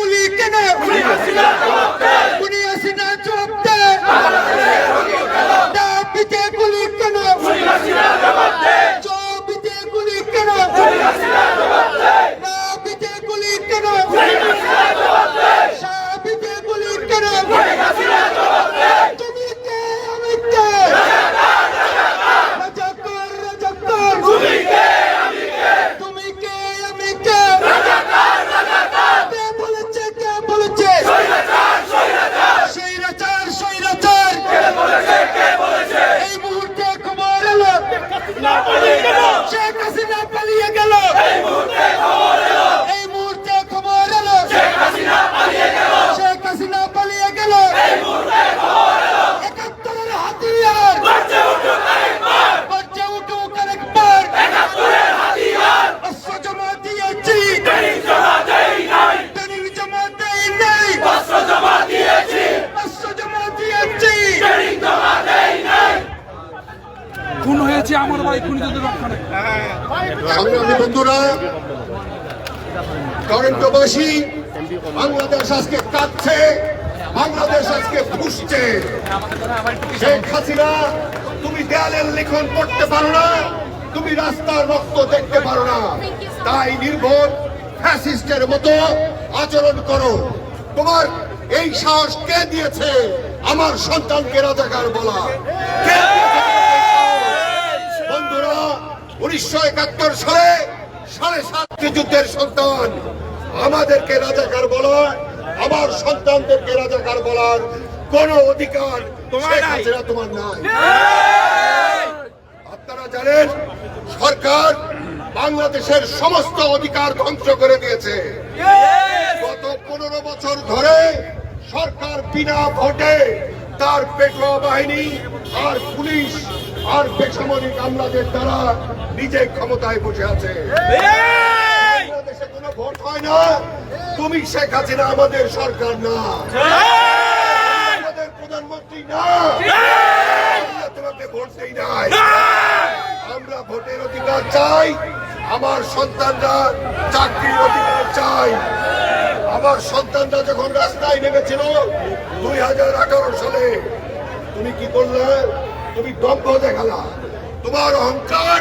গুলি কেন? গুলি হাসিনা জবাবদে দাবিতে গুলি কেন? জবাবিতে গুলি কেন? দাবিতে গুলি কেন? সাবিতে গুলি কেন? আমার ভাই সংগ্রামী বন্ধুরা, টরেন্টোবাসী, বাংলাদেশ আজকে কাঁদছে, বাংলাদেশ আজকে ফুসছে শেখ হাসিনা, তুমি দেয়ালের লিখন পড়তে পারো না, তুমি রাস্তার রক্ত দেখতে পারো না। তাই নির্ভর ফ্যাসিস্টের মতো আচরণ করো। তোমার এই সাহস কে দিয়েছে? আমার সন্তানকে রাজাকার বলা। কে দিয়েছে তোমাকে এই সাহস? বন্ধুরা উনিশশো একাত্তর সালে সাড়ে সাতটি যুদ্ধের সন্তান। আমাদেরকে রাজাকার বলার আমার সন্তানদেরকে রাজাকার বলার কোন অধিকার তোমার নাই। আপনারা জানেন সরকার বাংলাদেশের সমস্ত অধিকার ধ্বংস করে দিয়েছে। গত পনেরো বছর ধরে সরকার বিনা ভোটে তার পেটোয়া বাহিনী আর পুলিশ আর বেসামরিক আমলাদের দ্বারা নিজে ক্ষমতায় বসে আছে। বাংলাদেশে কোনো ভোট হয় না। তুমি শেখ হাসিনা আমাদের সরকার না। আমাদের প্রধানমন্ত্রী না। তোমাকে ভোট দেই নাই। আমরা ভোটের অধিকার চাই। আমার সন্তানরা চাকরির অধিকার চাই। আমার সন্তানরা যখন রাস্তায় নেমেছিল, দুই হাজার আঠারো সালে, তুমি কি করলে? তুমি দম্ভ দেখালা। তোমার অহংকার